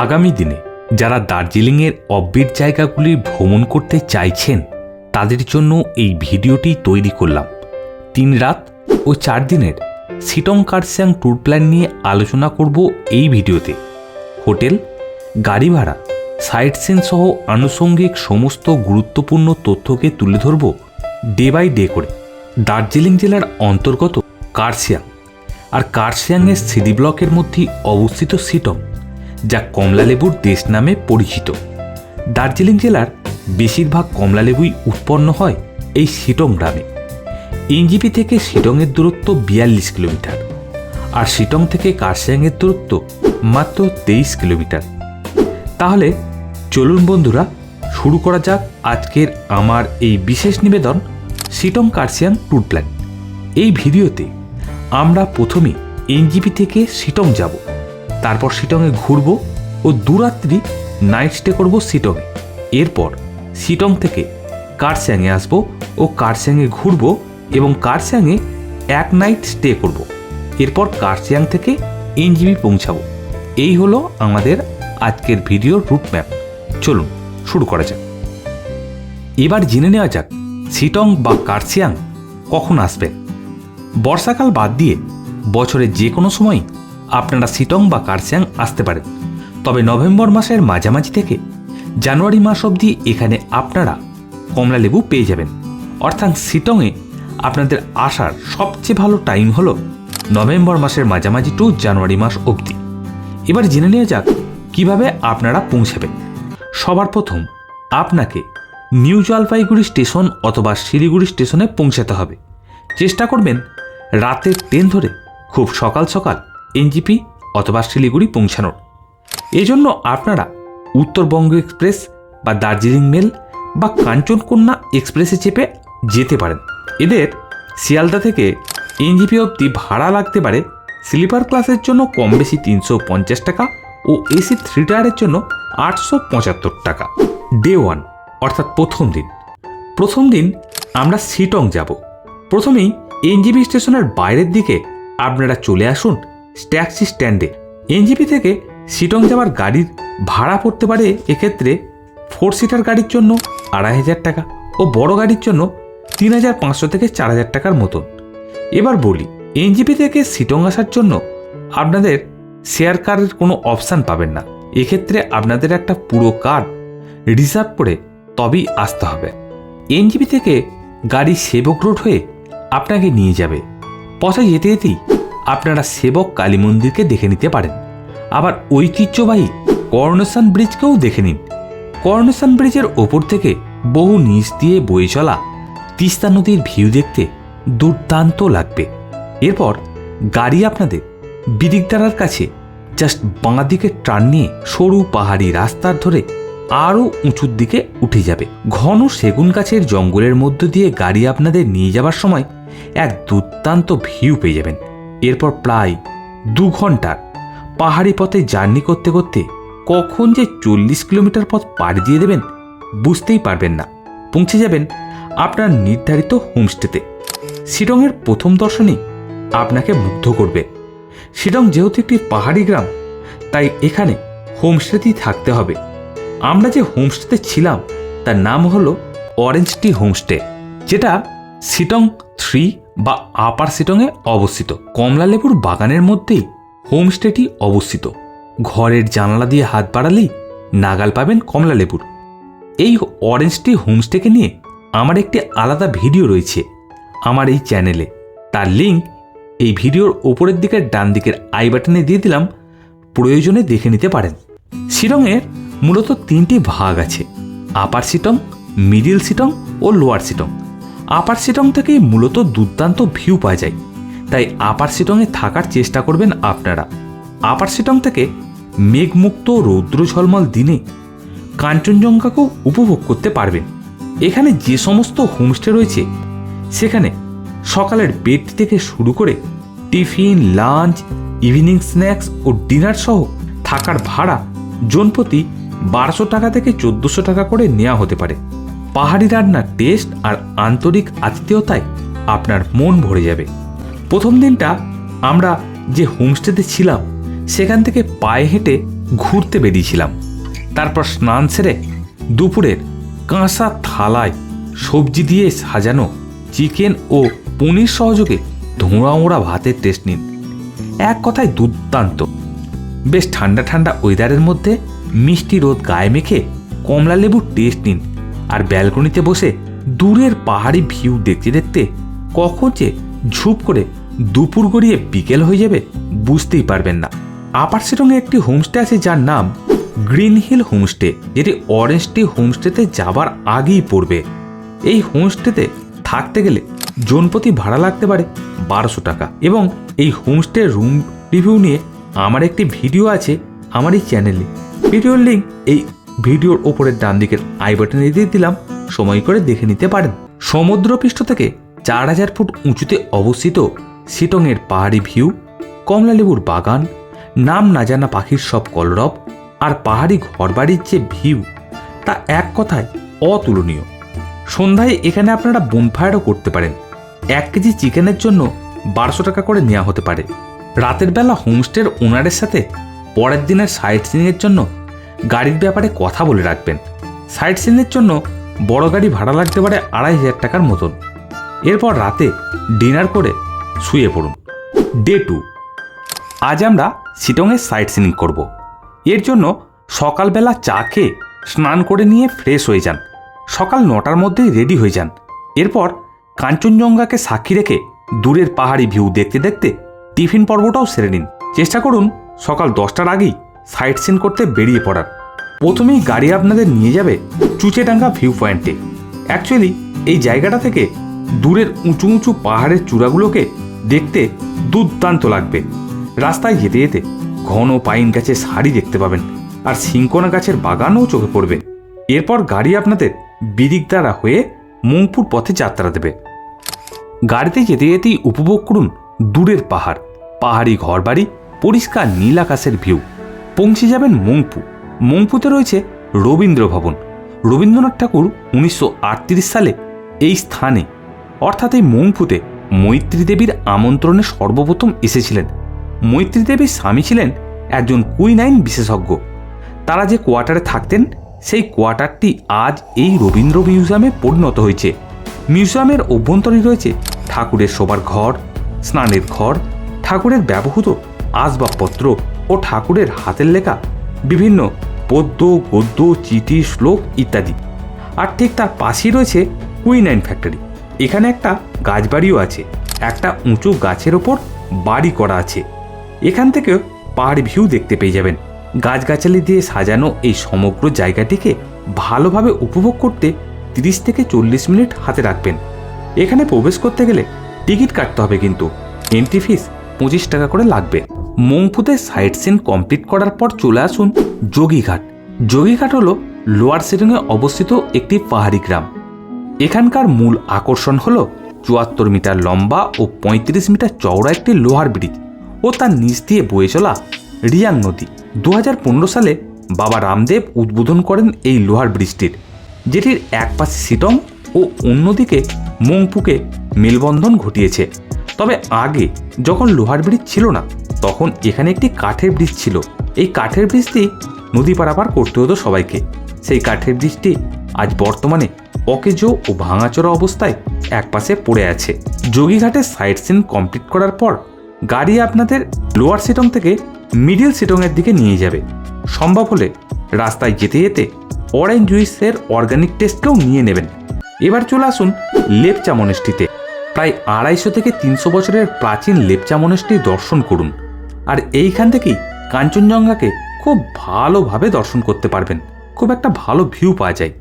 আগামী দিনে যারা দার্জিলিংয়ের অব্বিট জায়গাগুলি ভ্রমণ করতে চাইছেন, তাদের জন্য এই ভিডিওটি তৈরি করলাম। তিন রাত ও চার দিনের সিটং কার্সিয়াং ট্যুর প্ল্যান নিয়ে আলোচনা করব এই ভিডিওতে। হোটেল, গাড়ি ভাড়া, সাইট সিন সহ আনুষঙ্গিক সমস্ত গুরুত্বপূর্ণ তথ্যকে তুলে ধরব ডে বাই ডে করে। দার্জিলিং জেলার অন্তর্গত কার্সিয়াং। আর কার্সিয়াংয়ের সিডি ব্লকের মধ্যে অবস্থিত সিটং যা কমলালেবুর দেশ নামে পরিচিত। দার্জিলিং জেলার বেশিরভাগ কমলালেবুই উৎপন্ন হয় এই সিটং গ্রামে। এনজিপি থেকে শিটংয়ের দূরত্ব বিয়াল্লিশ কিলোমিটার আর শিটং থেকে কার্সিয়াংয়ের দূরত্ব মাত্র তেইশ কিলোমিটার। তাহলে চলুন বন্ধুরা, শুরু করা যাক আজকের আমার এই বিশেষ নিবেদন শিটং কার্সিয়াং ট্যুর প্ল্যান। এই ভিডিওতে আমরা প্রথমে এনজিপি থেকে শিটং যাব। তারপর শিটংয়ে ঘুরব ও দুরাত্রি নাইট স্টে করব শিটংয়ে। এরপর শিটং থেকে কার্সিয়াংয়ে আসব ও কার্সিয়াংয়ে ঘুরব এবং কার্সিয়াংয়ে এক নাইট স্টে করব। এরপর কার্সিয়াং থেকে এনজিবি পৌঁছাবো। এই হলো আমাদের আজকের ভিডিওর রুট ম্যাপ চলুন, শুরু করা যাক। এবার জেনে নেওয়া যাক সিটং বা কার্সিয়াং কখন আসবেন বর্ষাকাল বাদ দিয়ে বছরের যে কোনো সময় আপনারা সিটং বা কার্সিয়াং আসতে পারেন। তবে নভেম্বর মাসের মাঝামাঝি থেকে জানুয়ারি মাস অবধি এখানে আপনারা কমলালেবু পেয়ে যাবেন। অর্থাৎ সিটংয়ে আপনাদের আসার সবচেয়ে ভালো টাইম হলো নভেম্বর মাসের মাঝামাঝি টু জানুয়ারি মাস অবধি। এবার জেনে নেওয়া যাক কীভাবে আপনারা পৌঁছাবেন। সবার প্রথম আপনাকে নিউ জলপাইগুড়ি স্টেশন অথবা শিলিগুড়ি স্টেশনে পৌঁছাতে হবে। চেষ্টা করবেন রাতের ট্রেন ধরে খুব সকাল সকাল এনজিপি অথবা শিলিগুড়ি পৌঁছানোর। এজন্য আপনারা উত্তরবঙ্গ এক্সপ্রেস বা দার্জিলিং মেল বা কাঞ্চনকন্যা এক্সপ্রেসে চেপে যেতে পারেন। এদের শিয়ালদা থেকে এনজিপি অবধি ভাড়া লাগতে পারে স্লিপার ক্লাসের জন্য কম বেশি তিনশো পঞ্চাশ টাকা ও এসি থ্রি টায়ারের জন্য আটশো পঁচাত্তর টাকা। ডে ওয়ান, অর্থাৎ প্রথম দিন। প্রথম দিন আমরা সিটং যাব। প্রথমেই এনজিপি স্টেশনের বাইরের দিকে আপনারা চলে আসুন ট্যাক্সি স্ট্যান্ডে। এনজিপি থেকে সিটং যাওয়ার গাড়ির ভাড়া পড়তে পারে এক্ষেত্রে ফোর সিটার গাড়ির জন্য আড়াই হাজার টাকা ও বড় গাড়ির জন্য তিন হাজার পাঁচশো থেকে চার হাজার টাকার মতন। এবার বলি এনজিপি থেকে সিটং আসার জন্য আপনাদের শেয়ার কারের কোনো অপশান পাবেন না। এক্ষেত্রে আপনাদের একটা পুরো কার রিজার্ভ করে তবেই আসতে হবে। এনজিপি থেকে গাড়ি সেবক রোড হয়ে আপনাকে নিয়ে যাবে। পথে যেতে যেতেই আপনারা সেবক কালী মন্দিরকে দেখে নিতে পারেন। আবার ঐতিহ্যবাহী কর্ণসান ব্রিজকেও দেখে নিন। কর্ণসান ব্রিজের ওপর থেকে বহু নিচ দিয়ে বয়ে চলা তিস্তা নদীর ভিউ দেখতে দুর্দান্ত লাগবে। এরপর গাড়ি আপনাদের বিদিকদারার কাছে জাস্ট বাঁ দিকে টার্ন নিয়ে সরু পাহাড়ি রাস্তার ধরে আরও উঁচুর দিকে উঠে যাবে। ঘন সেগুন গাছের জঙ্গলের মধ্য দিয়ে গাড়ি আপনাদের নিয়ে যাবার সময় এক দুর্দান্ত ভিউ পেয়ে যাবেন। এরপর প্রায় দু ঘণ্টার পাহাড়ি পথে জার্নি করতে করতে কখন যে চল্লিশ কিলোমিটার পথ পাড়ি দিয়ে দেবেন বুঝতেই পারবেন না। পৌঁছে যাবেন আপনার নির্ধারিত হোমস্টেতে। শিলংয়ের প্রথম দর্শনই আপনাকে মুগ্ধ করবে। শিলং যেহেতু একটি পাহাড়ি গ্রাম, তাই এখানে হোমস্টেতেই থাকতে হবে। আমরা যে হোমস্টেতে ছিলাম, তার নাম হলো অরেঞ্জ টি হোমস্টে, যেটা সিটং থ্রি বা আপার সিটংয়ে অবস্থিত। কমলালেবুর বাগানের মধ্যেই হোমস্টেটি অবস্থিত। ঘরের জানালা দিয়ে হাত বাড়ালেই নাগাল পাবেন কমলালেবুর। এই অরেঞ্জ টি হোমস্টেকে নিয়ে আমার একটি আলাদা ভিডিও রয়েছে আমার এই চ্যানেলে। তার লিঙ্ক এই ভিডিওর ওপরের দিকের ডান দিকের আই বাটনে দিয়ে দিলাম, প্রয়োজনে দেখে নিতে পারেন। শিলংয়ের মূলত তিনটি ভাগ আছে, আপার সিটং, মিডিল সিটং ও লোয়ার সিটং। আপার সিটং থেকেই মূলত দুর্দান্ত ভিউ পাওয়া যায়। তাই আপার সিটংয়ে থাকার চেষ্টা করবেন আপনারা। আপার সিটং থেকে মেঘমুক্ত রৌদ্র ঝলমল দিনে কাঞ্চনজঙ্ঘাকেও উপভোগ করতে পারবেন। এখানে যে সমস্ত হোমস্টে রয়েছে, সেখানে সকালের বেড থেকে শুরু করে টিফিন, লাঞ্চ, ইভিনিং স্ন্যাক্স ও ডিনার সহ থাকার ভাড়া জনপ্রতি বারোশো টাকা থেকে চোদ্দোশো টাকা করে নেওয়া হতে পারে। পাহাড়ি রান্নার টেস্ট আর আন্তরিক আতিথেয়তায় আপনার মন ভরে যাবে। প্রথম দিনটা আমরা যে হোমস্টেতে ছিলাম, সেখান থেকে পায়ে হেঁটে ঘুরতে বেরিয়েছিলাম। তারপর স্নান সেরে দুপুরের কাঁসা থালায় সবজি দিয়ে সাজানো চিকেন ও পনির সহযোগে ধোঁড়া ওড়া ভাতের টেস্ট নিন। এক কথায় দুর্দান্ত। বেশ ঠান্ডা ঠান্ডা ওয়েদারের মধ্যে মিষ্টি রোদ গায়ে মেখে কমলা লেবুর টেস্ট নিন। আর ব্যালকনিতে বসে দূরের পাহাড়ি ভিউ দেখতে দেখতে কখন যে ঝুপ করে দুপুর গড়িয়ে বিকেল হয়ে যাবে বুঝতেই পারবেন না। আপার শিলংয়ে একটি হোমস্টে আছে যার নাম গ্রিন হিল হোমস্টে, যেটি অরেঞ্জ টি হোমস্টেতে যাবার আগেই পড়বে। এই হোমস্টেতে থাকতে গেলে জনপ্রতি ভাড়া লাগতে পারে বারোশো টাকা এবং এই হোমস্টের রুম রিভিউ নিয়ে আমার একটি ভিডিও আছে আমার এই চ্যানেলে। ভিডিওর লিঙ্ক এই ভিডিওর ওপরের ডান দিকের আই বাটনে দিয়ে দিলাম, সময় করে দেখে নিতে পারেন। সমুদ্রপৃষ্ঠ থেকে চার হাজার ফুট উঁচুতে অবস্থিত সিটংয়ের পাহাড়ি ভিউ কমলালেবুর বাগান, নাম না জানা পাখির সব কলরব আর পাহাড়ি ঘরবাড়ির যে ভিউ, তা এক কথায় অতুলনীয়। সন্ধ্যায় এখানে আপনারা বোনফায়ারও করতে পারেন। এক কেজি চিকেনের জন্য বারোশো টাকা করে নেওয়া হতে পারে। রাতের বেলা হোমস্টের ওনারের সাথে পরের দিনের সাইট সিনের জন্য গাড়ির ব্যাপারে কথা বলে রাখবেন। সাইট সিনের জন্য বড় গাড়ি ভাড়া লাগতে পারে আড়াই হাজার টাকার মতন। এরপর রাতে ডিনার করে শুয়ে পড়ুন। Day two. আজ আমরা শিটংয়ের সাইট সিনিং করব। এর জন্য সকালবেলা চা খেয়ে স্নান করে নিয়ে ফ্রেশ হয়ে যান। সকাল নটার মধ্যেই রেডি হয়ে যান। এরপর কাঞ্চনজঙ্ঘাকে সাক্ষী রেখে দূরের পাহাড়ি ভিউ দেখতে দেখতে টিফিন পর্বটাও সেরে নিন। চেষ্টা করুন সকাল দশটার আগেই সাইট সিন করতে বেরিয়ে পড়ার। প্রথমেই গাড়ি আপনাদের নিয়ে যাবে চুচেডাঙ্গা ভিউ পয়েন্টে অ্যাকচুয়ালি এই জায়গাটা থেকে দূরের উঁচু উঁচু পাহাড়ের চূড়াগুলোকে দেখতে দুর্দান্ত লাগবে। রাস্তায় যেতে যেতে ঘন পাইন গাছের সারি দেখতে পাবেন আর সিঙ্কোনা গাছের বাগানও চোখে পড়বে। এরপর গাড়ি আপনাদের বিদিক দ্বারা হয়ে মংপুর পথে যাত্রা দেবে। গাড়িতে যেতে যেতেই উপভোগ করুন দূরের পাহাড়, পাহাড়ি ঘরবাড়ি, পরিষ্কার নীল আকাশের ভিউ পৌঁছে যাবেন মংপু। মংপুতে রয়েছে রবীন্দ্র ভবন। রবীন্দ্রনাথ ঠাকুর উনিশশো আটত্রিশ সালে এই স্থানে, অর্থাৎ এই মংপুতে মৈত্রী দেবীর আমন্ত্রণে সর্বপ্রথম এসেছিলেন। মৈত্রী দেবীর স্বামী ছিলেন একজন কুইনাইন বিশেষজ্ঞ। তারা যে কোয়ার্টারে থাকতেন, সেই কোয়ার্টারটি আজ এই রবীন্দ্র মিউজিয়ামে পরিণত হয়েছে। মিউজিয়ামের অভ্যন্তরে রয়েছে ঠাকুরের শোবার ঘর, স্নানের ঘর, ঠাকুরের ব্যবহৃত আসবাবপত্র ও ঠাকুরের হাতের লেখা বিভিন্ন পদ্য, গদ্য, চিঠি, শ্লোক ইত্যাদি। আর ঠিক তার পাশেই রয়েছে কুইনাইন ফ্যাক্টরি এখানে একটা গাছবাড়িও আছে। একটা উঁচু গাছের ওপর বাড়ি করা আছে। এখান থেকেও পাহাড়ি ভিউ দেখতে পেয়ে যাবেন। গাছগাছালি দিয়ে সাজানো এই সমগ্র জায়গাটিকে ভালোভাবে উপভোগ করতে তিরিশ থেকে চল্লিশ মিনিট হাতে রাখবেন। এখানে প্রবেশ করতে গেলে টিকিট কাটতে হবে কিন্তু। এন্ট্রি ফিস পঁচিশ টাকা করে লাগবে। মংপুতে সাইট সিন কমপ্লিট করার পর চলে আসুন যোগীঘাট। যোগীঘাট হল লোয়ার সিলিংয়ে অবস্থিত একটি পাহাড়ি গ্রাম। এখানকার মূল আকর্ষণ হল চুয়াত্তর মিটার লম্বা ও পঁয়ত্রিশ মিটার চওড়া একটি লোহার ব্রিজ ও তার নিচ দিয়ে বয়ে চলা রিয়াং নদী। দু হাজার পনেরো সালে বাবা রামদেব উদ্বোধন করেন এই লোহার ব্রিজটির, যেটির এক পাশে সিটং ও অন্যদিকে মংপুকে মেলবন্ধন ঘটিয়েছে। তবে আগে যখন লোহার ব্রিজ ছিল না তখন এখানে একটি কাঠের ব্রিজ ছিল, এই কাঠের ব্রিজটি নদী পারাপার করতে হতো সবাইকে। সেই কাঠের ব্রিজটি আজ বর্তমানে অকেজো ও ভাঙাচোরা অবস্থায় একপাশে পড়ে আছে। যোগীঘাটের সাইট সিন কমপ্লিট করার পর গাড়ি আপনাদের লোয়ার সিটং থেকে মিডিল সিটংয়ের দিকে নিয়ে যাবে। সম্ভব হলে রাস্তায় যেতে যেতে অরেঞ্জ জুইসের অর্গানিক টেস্টকেও নিয়ে নেবেন। এবার চলে আসুন লেপচা মনেস্ট্রিতে প্রায় আড়াইশো থেকে তিনশো বছরের প্রাচীন লেপচা মনেস্ট্রি দর্শন করুন। আর এইখান থেকেই কাঞ্চনজঙ্ঘাকে খুব ভালোভাবে দর্শন করতে পারবেন। খুব একটা ভালো ভিউ পাওয়া যায়।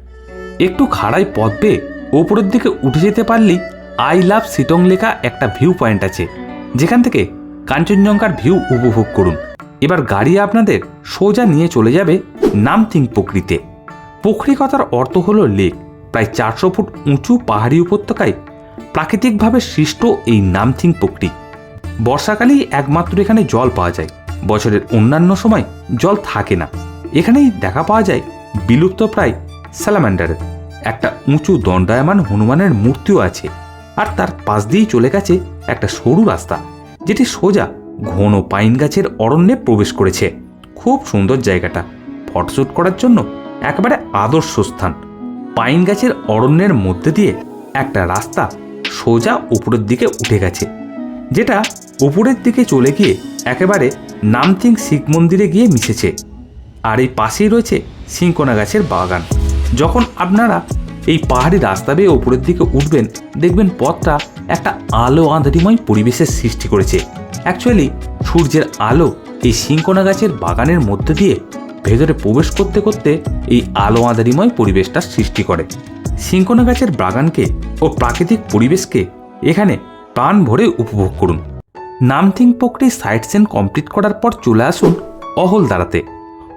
একটু খাড়াই পথ পেয়ে ওপরের দিকে উঠে যেতে পারলেই আই লাভ সিটং লেখা একটা ভিউ পয়েন্ট আছে। যেখান থেকে কাঞ্চনজঙ্ঘার ভিউ উপভোগ করুন। এবার গাড়ি আপনাদের সোজা নিয়ে চলে যাবে নামথিং পুকুরিতে। পুকুরি কথার অর্থ হলো লেক প্রায় চারশো ফুট উঁচু পাহাড়ি উপত্যকায় প্রাকৃতিকভাবে সৃষ্ট এই নামথিং পুকুরি বর্ষাকালেই একমাত্র এখানে জল পাওয়া যায়। বছরের অন্যান্য সময় জল থাকে না। এখানেই দেখা পাওয়া যায় বিলুপ্ত প্রায় স্যালামান্ডারের একটা উঁচু দণ্ডায়মান হনুমানের মূর্তিও আছে আর তার পাশ দিয়েই চলে গেছে একটা সরু রাস্তা, যেটি সোজা ঘন পাইন গাছের অরণ্যে প্রবেশ করেছে। খুব সুন্দর জায়গাটা। ফটোশ্যুট করার জন্য একেবারে আদর্শ স্থান। পাইন গাছের অরণ্যের মধ্যে দিয়ে একটা রাস্তা সোজা উপরের দিকে উঠে গেছে, যেটা উপরের দিকে চলে গিয়ে একেবারে নামথিং শিখ মন্দিরে গিয়ে মিশেছে। আর এই পাশেই রয়েছে সিংকোনা গাছের বাগান। যখন আপনারা এই পাহাড়ি রাস্তা বেয়ে ওপরের দিকে উঠবেন, দেখবেন পথটা একটা আলো আঁধারিময় পরিবেশের সৃষ্টি করেছে। অ্যাকচুয়ালি সূর্যের আলো এই সিংকোনা গাছের বাগানের মধ্যে দিয়ে ভেতরে প্রবেশ করতে করতে এই আলো আঁধারিময় পরিবেশটা সৃষ্টি করে। সিংকোনা গাছের বাগানকে ও প্রাকৃতিক পরিবেশকে এখানে প্রাণ ভরে উপভোগ করুন। Namthing Pokhri sightseeing complete করার পর চলে আসুন অহলদারাতে।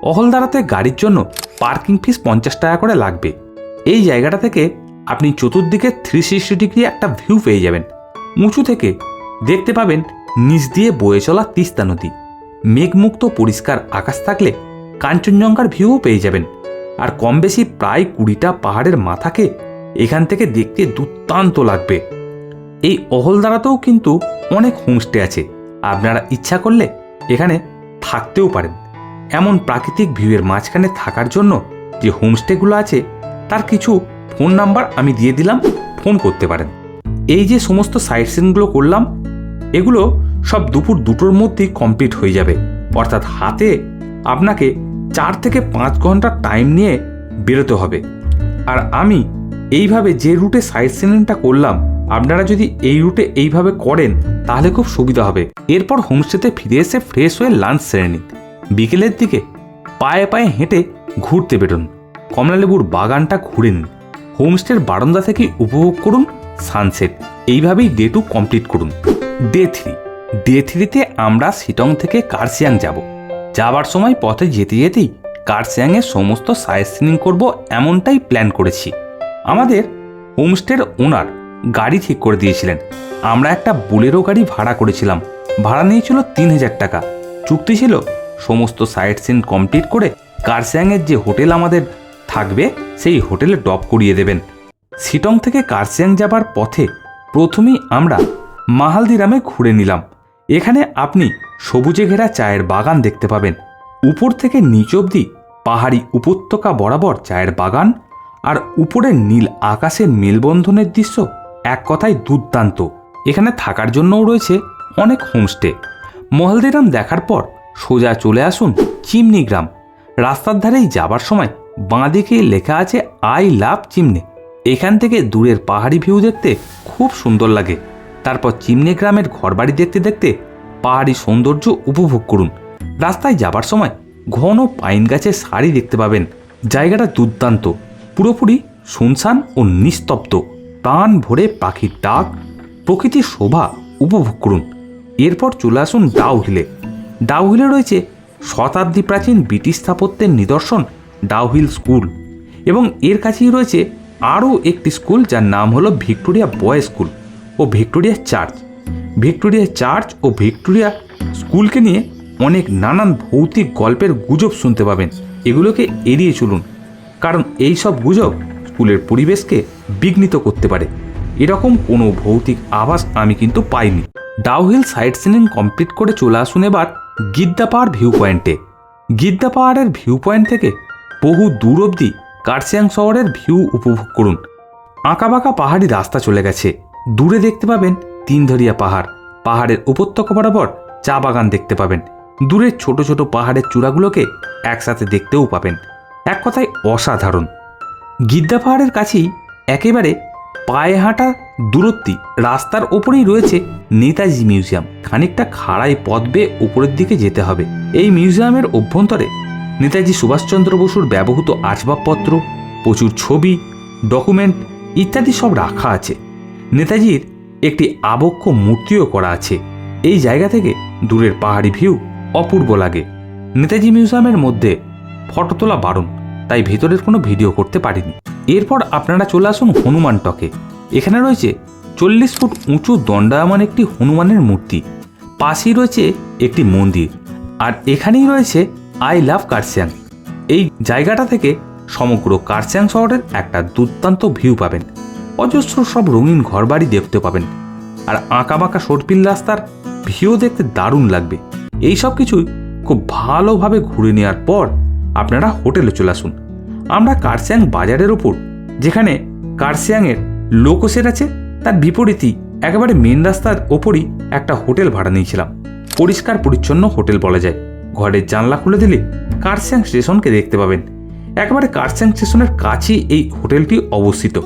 অহলদারাতে গাড়ির জন্য পার্কিং ফিস পঞ্চাশ টাকা করে লাগবে। এই জায়গাটা থেকে আপনি চতুর্দিকে থ্রি সিক্সটি ডিগ্রি একটা ভিউ পেয়ে যাবেন। উঁচু থেকে দেখতে পাবেন নিচ দিয়ে বয়ে চলা তিস্তা নদী। মেঘমুক্ত পরিষ্কার আকাশ থাকলে কাঞ্চনজঙ্ঘার ভিউও পেয়ে যাবেন। আর কম বেশি প্রায় কুড়িটা পাহাড়ের মাথাকে এখান থেকে দেখতে দুর্দান্ত লাগবে। এই অহলদারাতেও কিন্তু অনেক হোমস্টে আছে। আপনারা ইচ্ছা করলে এখানে থাকতেও পারেন। এমন প্রাকৃতিক ভিউয়ের মাঝখানে থাকার জন্য যে হোমস্টেগুলো আছে, তার কিছু ফোন নাম্বার আমি দিয়ে দিলাম, ফোন করতে পারেন। এই যে সমস্ত সাইট সিনগুলো করলাম, এগুলো সব দুপুর দুটোর মধ্যেই কমপ্লিট হয়ে যাবে। অর্থাৎ হাতে আপনাকে চার থেকে পাঁচ ঘণ্টা টাইম নিয়ে বেরোতে হবে। আর আমি এইভাবে যে রুটে সাইট সিনটা করলাম আপনারা যদি এই রুটে এইভাবে করেন, তাহলে খুব সুবিধা হবে। এরপর হোমস্টেতে ফিরে এসে ফ্রেশ হয়ে লাঞ্চ সেরে নিন। বিকেলের দিকে পায়ে পায়ে হেঁটে ঘুরতে বেরোন। কমলালেবুর বাগানটা ঘুরে নিন। হোমস্টের বারান্দা থেকে উপভোগ করুন সানসেট। এইভাবেই ডে টু কমপ্লিট করুন। Day three. ডে থ্রিতে আমরা শিটং থেকে কার্সিয়াং যাব। যাবার সময় পথে যেতে যেতেই কার্সিয়াংয়ের সমস্ত সাইট সিনিং করব এমনটাই প্ল্যান করেছি। আমাদের হোমস্টের ওনার গাড়ি ঠিক করে দিয়েছিলেন। আমরা একটা বুলেরো গাড়ি ভাড়া করেছিলাম। ভাড়া নিয়েছিল তিন হাজার টাকা। চুক্তি ছিল সমস্ত সাইট সিন কমপ্লিট করে কার্সিয়াংয়ের যে হোটেল আমাদের থাকবে, সেই হোটেলে ড্রপ করিয়ে দেবেন। শিটং থেকে কার্সিয়াং যাবার পথে প্রথমেই আমরা মাহালদিরামে ঘুরে নিলাম। এখানে আপনি সবুজে ঘেরা চায়ের বাগান দেখতে পাবেন। উপর থেকে নিচ অবধি পাহাড়ি উপত্যকা বরাবর চায়ের বাগান আর উপরের নীল আকাশের মেলবন্ধনের দৃশ্য এক কথায় দুর্দান্ত। এখানে থাকার জন্যও রয়েছে অনেক হোমস্টে। মহলদিরাম দেখার পর সোজা চলে আসুন চিমনি গ্রাম রাস্তার ধারেই যাবার সময় বাঁদিকে লেখা আছে, আই লাভ চিমনে। এখান থেকে দূরের পাহাড়ি ভিউ দেখতে খুব সুন্দর লাগে। তারপর চিমনে গ্রামের ঘরবাড়ি দেখতে দেখতে পাহাড়ি সৌন্দর্য উপভোগ করুন। রাস্তায় যাবার সময় ঘন পাইন গাছের সারি দেখতে পাবেন। জায়গাটা দুর্দান্ত, পুরোপুরি শুনশান ও নিস্তব্ধ। প্রাণ ভরে পাখির ডাক, প্রকৃতির শোভা উপভোগ করুন। এরপর চলে আসুন ডাউ হিলে ডাউ হিলে রয়েছে শতাব্দী প্রাচীন ব্রিটিশ স্থাপত্যের নিদর্শন ডাউহিল স্কুল এবং এর কাছেই রয়েছে আরও একটি স্কুল যার নাম হলো ভিক্টোরিয়া বয় স্কুল ও ভিক্টোরিয়া চার্চ। ভিক্টোরিয়া চার্চ ও ভিক্টোরিয়া স্কুলকে নিয়ে অনেক নানান ভৌতিক গল্পের গুজব শুনতে পাবেন। এগুলোকে এড়িয়ে চলুন, কারণ এই সব গুজব স্কুলের পরিবেশকে বিঘ্নিত করতে পারে। এরকম কোনো ভৌতিক আভাস আমি কিন্তু পাইনি। ডাউহিল সাইট সিনিং কমপ্লিট করে চলে আসুন এবার গিদ্দা পাহাড় ভিউ পয়েন্টে গিদ্দা পাহাড়ের ভিউ পয়েন্ট থেকে বহু দূর অবধি কার্সিয়াং শহরের ভিউ উপভোগ করুন। আঁকাবাঁকা পাহাড়ি রাস্তা চলে গেছে। দূরে দেখতে পাবেন তিনধরিয়া পাহাড়। পাহাড়ের উপত্যকা বরাবর চা বাগান দেখতে পাবেন। দূরের ছোট ছোট পাহাড়ের চূড়াগুলোকে একসাথে দেখতেও পাবেন। এক কথায় অসাধারণ। গিদ্দা পাহাড়ের কাছেই একেবারে পায়ে হাঁটা দূরত্বে রাস্তার ওপরেই রয়েছে নেতাজি মিউজিয়াম। খানিকটা খাড়াই পথ বেয়ে উপরের দিকে যেতে হবে। এই মিউজিয়ামের অভ্যন্তরে নেতাজি সুভাষচন্দ্র বসুর ব্যবহৃত আসবাবপত্র, প্রচুর ছবি, ডকুমেন্ট ইত্যাদি সব রাখা আছে। নেতাজির একটি আবক্ষ মূর্তিও করা আছে। এই জায়গা থেকে দূরের পাহাড়ি ভিউ অপূর্ব লাগে। নেতাজি মিউজিয়ামের মধ্যে ফটো তোলা বারণ। তাই ভেতরের কোনো ভিডিও করতে পারিনি। এরপর আপনারা চলে আসুন হনুমান টকে। এখানে রয়েছে চল্লিশ ফুট উঁচু দণ্ডায়মান একটি হনুমানের মূর্তি। পাশেই রয়েছে একটি মন্দির। আর এখানেই রয়েছে আই লাভ কার্সিয়াং। এই জায়গাটা থেকে সমগ্র কার্সিয়াং শহরের একটা দুর্দান্ত ভিউ পাবেন। অজস্র সব রঙিন ঘরবাড়ি দেখতে পাবেন। আর আঁকা বাঁকা সর্পিল রাস্তার ভিউ দেখতে দারুণ লাগবে। এই সব কিছুই খুব ভালোভাবে ঘুরে নেওয়ার পর আপনারা হোটেলে চলে আসুন। আমরা কার্সিয়াং বাজারের ওপর যেখানে কার্সিয়াংয়ের লোকোসের আছে, তার বিপরীতই একেবারে মেন রাস্তার ওপরই একটা হোটেল ভাড়া নিয়েছিলাম। পরিষ্কার পরিচ্ছন্ন হোটেল বলা যায়। ঘরের জানলা খুলে দিলে কার্সিয়াং স্টেশনকে দেখতে পাবেন। একেবারে কার্সিয়াং স্টেশনের কাছেই এই হোটেলটি অবস্থিত।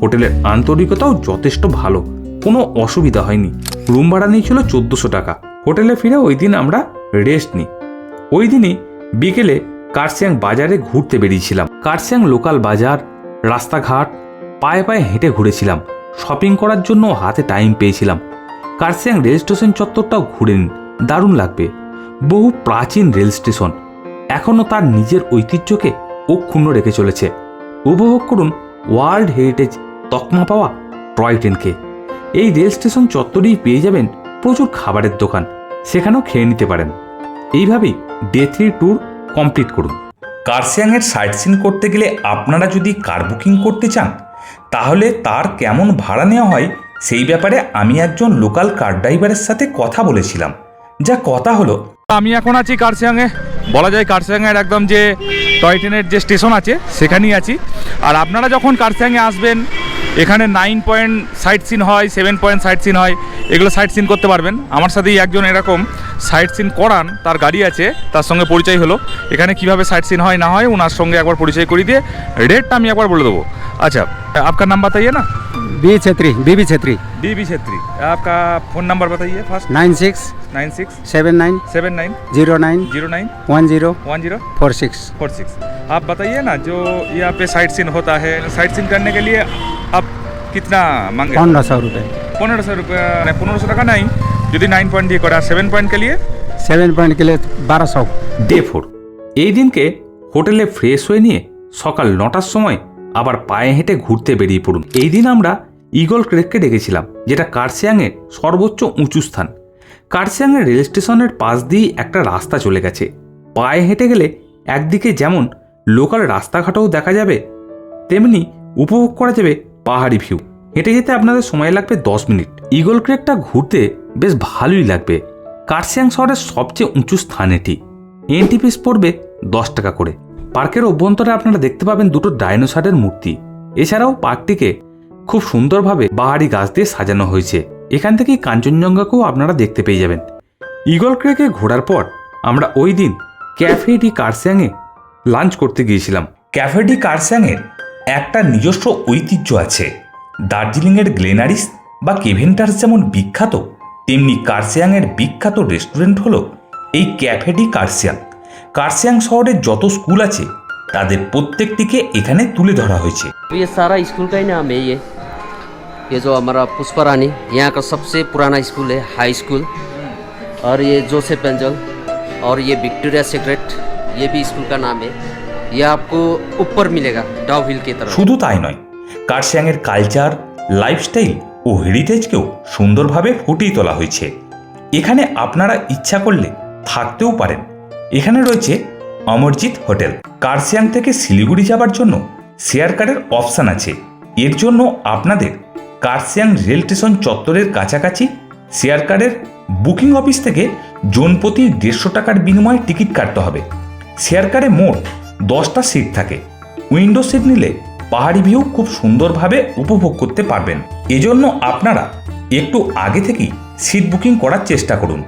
হোটেলের আন্তরিকতাও যথেষ্ট ভালো, কোনো অসুবিধা হয়নি। রুম ভাড়া নিয়েছিল চোদ্দোশো টাকা। হোটেলে ফিরে ওই দিন আমরা রেস্ট নিই। ওই দিনই বিকেলে কার্সিয়াং বাজারে ঘুরতে বেরিয়েছিলাম। কার্সিয়াং লোকাল বাজার, রাস্তাঘাট, পায়ে পায়ে হেঁটে ঘুরেছিলাম। শপিং করার জন্য হাতে টাইম পেয়েছিলাম। কার্সিয়াং রেল স্টেশন চত্বরটাও ঘুরে নিন, দারুণ লাগবে। বহু প্রাচীন রেল স্টেশন, এখনও তার নিজের ঐতিহ্যকে অক্ষুণ্ণ রেখে চলেছে। উপভোগ করুন ওয়ার্ল্ড হেরিটেজ তকমা পাওয়া টয় ট্রেনকে। এই রেল স্টেশন চত্বরেই পেয়ে যাবেন প্রচুর খাবারের দোকান, সেখানেও খেয়ে নিতে পারেন। এইভাবেই ডে থ্রি ট্যুর কমপ্লিট করুন। কার্সিয়াংয়ের সাইট সিন করতে গেলে আপনারা যদি কার বুকিং করতে চান, তাহলে তার কেমন ভাড়া নেওয়া হয় সেই ব্যাপারে আমি একজন লোকাল কার ড্রাইভারের সাথে কথা বলেছিলাম। যা কথা হলো, আমি এখন আছি কার্সিয়াংয়ে বলা যায় কার্সিয়াংয়ের একদম যে টয় ট্রেনের যে স্টেশন আছে, সেখানেই আছি। আর আপনারা যখন কার্সিয়াংয়ে আসবেন, এখানে নাইন পয়েন্ট সাইট সিন হয় সেভেন পয়েন্ট সাইট সিন হয় এগুলো সাইট সিন করতে পারবেন আমার সাথেই একজন এরকম সাইট সিন করান তার গাড়ি আছে তার সঙ্গে পরিচয় হলো এখানে কিভাবে সাইট সিন হয় না হয় ওনার সঙ্গে একবার পরিচয় করিয়ে দিয়ে রেটটা আমি একবার বলে দেবো আচ্ছা आपका नाम बताइए ना B Chhetri BB Chhetri B B Chhetri आपका फ़ोन नंबर बताइए first nine six nine six seven nine seven nine zero nine zero nine one zero one zero four six four six आप बताइए ना जो यहाँ पे साइट सीन होता है साइट सीन करने के लिए आप कितना मांगे पंद्रह सौ रुपये পনেরোশো রুপিয়া পনেরোশো টাকা নাই যদি নাইন পয়েন্ট দিয়ে করে আর সেভেন পয়েন্ট কে লিয়ে सेवन पॉइंट के लिए बारह सौ ডে ফোর এই দিনকে হোটেলে ফ্রেশ হয়ে নিয়ে সকাল নটার সময় আবার পায়ে হেঁটে ঘুরতে বেরিয়ে পড়ুন এই দিন আমরা ইগল ক্রেককে ডেকেছিলাম যেটা কার্সিয়াংয়ের সর্বোচ্চ উঁচু স্থান কার্সিয়াংয়ের রেল স্টেশনের পাশ দিয়েই একটা রাস্তা চলে গেছে পায়ে হেঁটে গেলে একদিকে যেমন লোকাল রাস্তাঘাটও দেখা যাবে তেমনি উপভোগ করা যাবে পাহাড়ি ভিউ হেঁটে যেতে আপনাদের সময় লাগবে দশ মিনিট। ইগল ক্রেকটা ঘুরতে বেশ ভালোই লাগবে। কার্সিয়াং শহরের সবচেয়ে উঁচু স্থান এটি এন্ট্রি ফিস পড়বে দশ টাকা করে। পার্কের অভ্যন্তরে আপনারা দেখতে পাবেন দুটো ডাইনোসরের মূর্তি। এছাড়াও পার্কটিকে খুব সুন্দরভাবে বাহারি গাছ দিয়ে সাজানো হয়েছে। এখান থেকেই কাঞ্চনজঙ্ঘাকেও আপনারা দেখতে পেয়ে যাবেন। ইগল ক্রেকে ঘোরার পর আমরা ওই দিন ক্যাফে ডি কার্সিয়াংয়ে লাঞ্চ করতে গিয়েছিলাম। ক্যাফে ডি কার্সিয়াংয়ের একটা নিজস্ব ঐতিহ্য আছে। দার্জিলিংয়ের গ্লেনারিস বা কেভেন্টার্স যেমন বিখ্যাত তেমনি কার্সিয়াংয়ের বিখ্যাত রেস্টুরেন্ট হলো এই ক্যাফে ডি কার্সিয়াং কার্সিয়াং শহরের যত স্কুল আছে তাদের প্রত্যেকটিকে এখানে তুলে ধরা হয়েছে तो ये सारा स्कूल का ही नाम है ये ये जो हमारा पुष्पा रानी यहाँ का सबसे पुराना स्कूल है हाई स्कूल और ये जोसेफ एंजल और ये विक्टोरिया सेक्रेट ये भी स्कूल का नाम है ये आपको ऊपर मिलेगा डाउ हिल की तरफ শুধু তাই নয় কার্সিয়াংয়ের কালচার, লাইফস্টাইল ও হেরিটেজকেও সুন্দরভাবে ফুটিয়ে তোলা হয়েছে। এখানে আপনারা ইচ্ছা করলে থাকতেও পারেন। এখানে রয়েছে অমরজিৎ হোটেল। কার্সিয়াং থেকে শিলিগুড়ি যাবার জন্য শেয়ার কারের অপশান আছে। এর জন্য আপনাদের কার্সিয়াং রেল স্টেশন চত্বরের কাছাকাছি শেয়ার কারের বুকিং অফিস থেকে জনপ্রতি দেড়শো টাকার বিনিময়ে টিকিট কাটতে হবে। শেয়ার কারে মোট দশটা সিট থাকে। উইন্ডো সিট নিলে পাহাড়ি ভিউ খুব সুন্দরভাবে উপভোগ করতে পারবেন। এজন্য আপনারা একটু আগে থেকেই সিট বুকিং করার চেষ্টা করুন।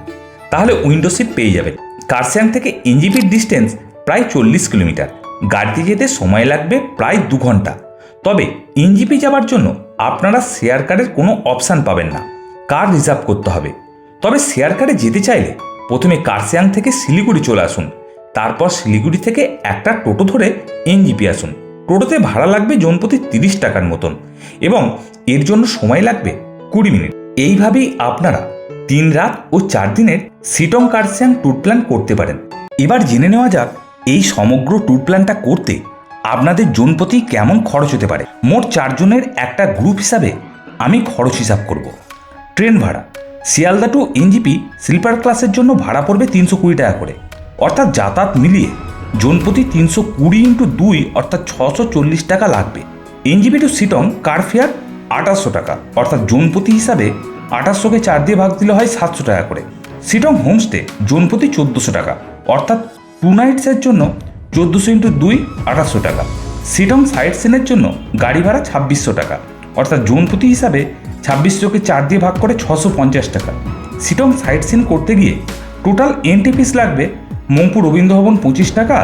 তাহলে উইন্ডো সিট পেয়ে যাবেন। কার্সিয়াং থেকে এনজিপির ডিস্টেন্স প্রায় চল্লিশ কিলোমিটার। গাড়িতে যেতে সময় লাগবে প্রায় দু ঘণ্টা। তবে এনজিপি যাবার জন্য আপনারা শেয়ার কারের কোনো অপশান পাবেন না। কার রিজার্ভ করতে হবে। তবে শেয়ার কারে যেতে চাইলে প্রথমে কার্সিয়াং থেকে শিলিগুড়ি চলে আসুন। তারপর শিলিগুড়ি থেকে একটা টোটো ধরে এনজিপি আসুন। টোটোতে ভাড়া লাগবে জনপ্রতি তিরিশ টাকার মতন এবং এর জন্য সময় লাগবে কুড়ি মিনিট। এইভাবেই আপনারা তিন রাত ও চার দিনের সিটং কার্সিয়াং ট্যুর প্ল্যান করতে পারেন। এবার জেনে নেওয়া যাক এই সমগ্র ট্যুর প্ল্যানটা করতে আপনাদের জনপ্রতি কেমন খরচ হতে পারে। মোট চারজনের একটা গ্রুপ হিসাবে আমি খরচ হিসাব করব। ট্রেন ভাড়া। শিয়ালদা টু এনজিপি স্লিপার ক্লাসের জন্য ভাড়া পড়বে তিনশো কুড়ি টাকা করে। অর্থাৎ যাতায়াত মিলিয়ে জনপ্রতি তিনশো কুড়ি ইন্টু দুই অর্থাৎ ছশো চল্লিশ টাকা লাগবে। NJP to Sittong car fare? আঠাশশো টাকা। অর্থাৎ জনপ্রতি হিসাবে আঠাশশোকে চার দিয়ে ভাগ দিলে হয় সাতশো টাকা করে। সিটং হোমস্টে জনপ্রতি চোদ্দোশো টাকা। অর্থাৎ টু নাইটসের জন্য চোদ্দোশো ইন্টু দুই আঠাশশো টাকা। সিটং সাইট সিনের জন্য গাড়ি ভাড়া ছাব্বিশশো টাকা। অর্থাৎ জোনপতি হিসাবে ছাব্বিশশোকে চার দিয়ে ভাগ করে ছশো পঞ্চাশ টাকা। সিটং সাইট সিন করতে গিয়ে টোটাল এন্ট্রি ফিস লাগবে মংপু রবীন্দ্র ভবন পঁচিশ টাকা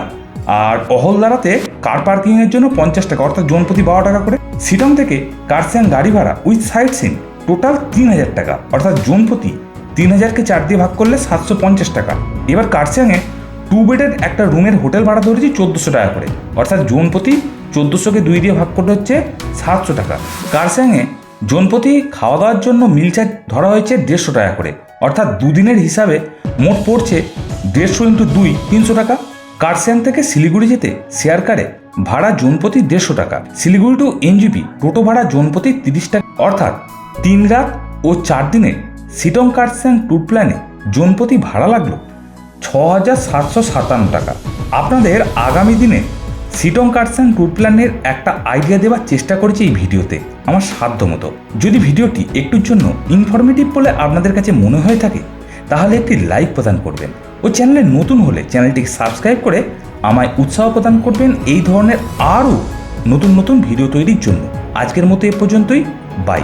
আর অহলদারাতে কার পার্কিংয়ের জন্য পঞ্চাশ টাকা, অর্থাৎ জোনপতি বারো টাকা করে। সিটং থেকে কারসিয়াং গাড়ি ভাড়া উইথ সাইট সিন টোটাল তিন হাজার টাকা, অর্থাৎ জোনপতি তিন হাজারকে চার দিয়ে ভাগ করলে সাতশো পঞ্চাশ টাকা। এবার কারসিয়াংয়ে টু বেডের একটা রুমের হোটেল ভাড়া ধরেছি চোদ্দোশো টাকা করে, অর্থাৎ জোনপতি চোদ্দোশোকে দুই দিয়ে ভাগ করলে হচ্ছে সাতশো টাকা। কারসিয়াংয়ে জোনপতি খাওয়া দাওয়ার জন্য মিল চার্জ ধরা হয়েছে দেড়শো টাকা করে, অর্থাৎ দুদিনের হিসাবে মোট পড়ছে দেড়শো ইন্টু দুই তিনশো টাকা। কারসিয়াং থেকে শিলিগুড়ি যেতে শেয়ার কারে ভাড়া জোনপতি দেড়শো টাকা। শিলিগুড়ি টু এনজিপি টোটো ভাড়া জোনপতি তিরিশ টাকা। অর্থাৎ তিন রাত ও চার দিনে সিটং কারসিয়াং ট্যুর প্ল্যানে জোনপতি ভাড়া লাগল ছ হাজার সাতশো সাতান্ন টাকা। আপনাদের আগামী দিনে সিটং কার্সন ট্যুর প্ল্যানের একটা আইডিয়া দেওয়ার চেষ্টা করেছি এই ভিডিওতে। আমার সাধ্য মতো যদি ভিডিওটি একটুর জন্য ইনফরমেটিভ বলে আপনাদের কাছে মনে হয়ে থাকে তাহলে একটি লাইক প্রদান করবেন। ও চ্যানেলে নতুন হলে চ্যানেলটিকে সাবস্ক্রাইব করে আমায় উৎসাহ প্রদান করবেন এই ধরনের আরও নতুন নতুন ভিডিও তৈরির জন্য। আজকের মতো এ পর্যন্তই। বাই